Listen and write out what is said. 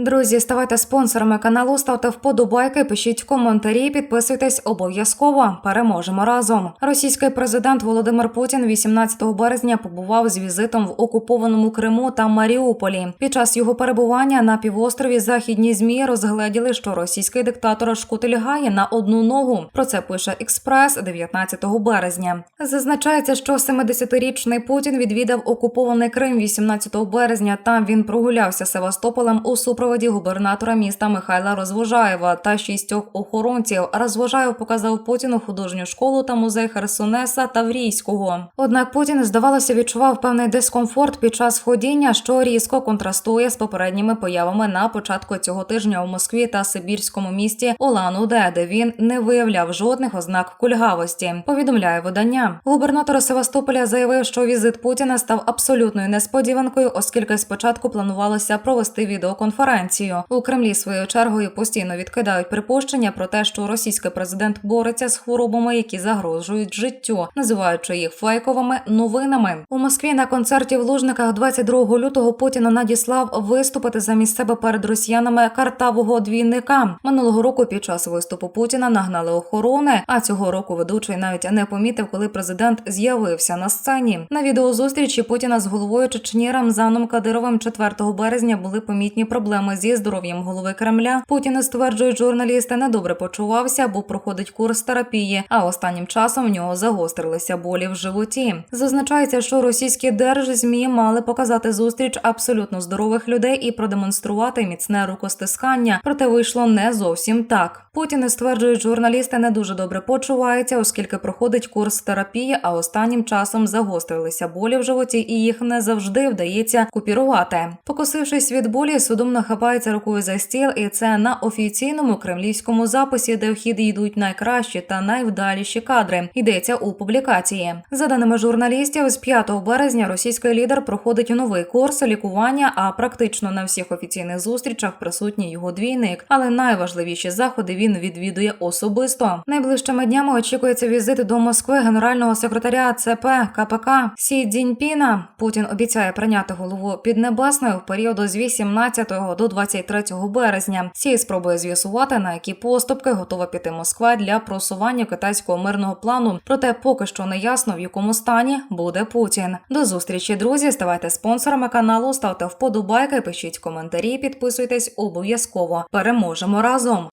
Друзі, ставайте спонсорами каналу, ставте вподобайки, пишіть коментарі, підписуйтесь обов'язково. Переможемо разом. Російський президент Володимир Путін 18 березня побував з візитом в окупованому Криму та Маріуполі. Під час його перебування на півострові західні змі розгледіли, що російський диктатор шкутильгає на одну ногу. Про це пише Експрес 19 березня. Зазначається, що 70-річний Путін відвідав окупований Крим 18 березня. Там він прогулявся Севастополем у супроводі губернатора міста Михайла Розвожаєва та шістьох охоронців. Розвожаєв показав Путіну художню школу та музей Херсонеса Таврійського. Однак Путін, здавалося, відчував певний дискомфорт під час ходіння, що різко контрастує з попередніми появами на початку цього тижня у Москві та Сибірському місті Улан-Удэ, де він не виявляв жодних ознак кульгавості. Повідомляє видання. Губернатор Севастополя заявив, що візит Путіна став абсолютною несподіванкою, оскільки спочатку планувалося провести відеоконференцію. У Кремлі своєю чергою постійно відкидають припущення про те, що російський президент бореться з хворобами, які загрожують життю, називаючи їх фейковими новинами. У Москві на концерті в Лужниках 22 лютого Путіна надіслав виступити замість себе перед росіянами картавого двійника. Минулого року під час виступу Путіна нагнали охорони. А цього року ведучий навіть не помітив, коли президент з'явився на сцені. На відеозустрічі Путіна з головою Чечні Рамзаном Кадировим 4 березня були помітні проблеми зі здоров'ям голови Кремля. Путін стверджують журналісти, недобре почувався, бо проходить курс терапії. А останнім часом в нього загострилися болі в животі. Зазначається, що російські держзмі мали показати зустріч абсолютно здорових людей і продемонструвати міцне рукостискання. Проте вийшло не зовсім так. Путін стверджують, журналісти не дуже добре почуваються, оскільки проходить курс терапії, а останнім часом загострилися болі в животі, і їх не завжди вдається купірувати. Покосившись від болі, судомно хапається рукою за стіл, і це на офіційному кремлівському записі, де в хід йдуть найкращі та найвдаліші кадри. Йдеться у публікації. За даними журналістів, з 5 березня російський лідер проходить новий курс лікування. А практично на всіх офіційних зустрічах присутній його двійник. Але найважливіші заходи він відвідує особисто. Найближчими днями очікується візит до Москви генерального секретаря ЦП КПК Сі Цзіньпіна. Путін обіцяє прийняти голову Піднебесної в періоду з 18 до 23 березня. Сі спробує з'ясувати, на які поступки готова піти Москва для просування китайського мирного плану. Проте поки що не ясно, в якому стані буде Путін. До зустрічі, друзі. Ставайте спонсорами каналу, ставте вподобайки, пишіть коментарі, підписуйтесь обов'язково. Переможемо разом.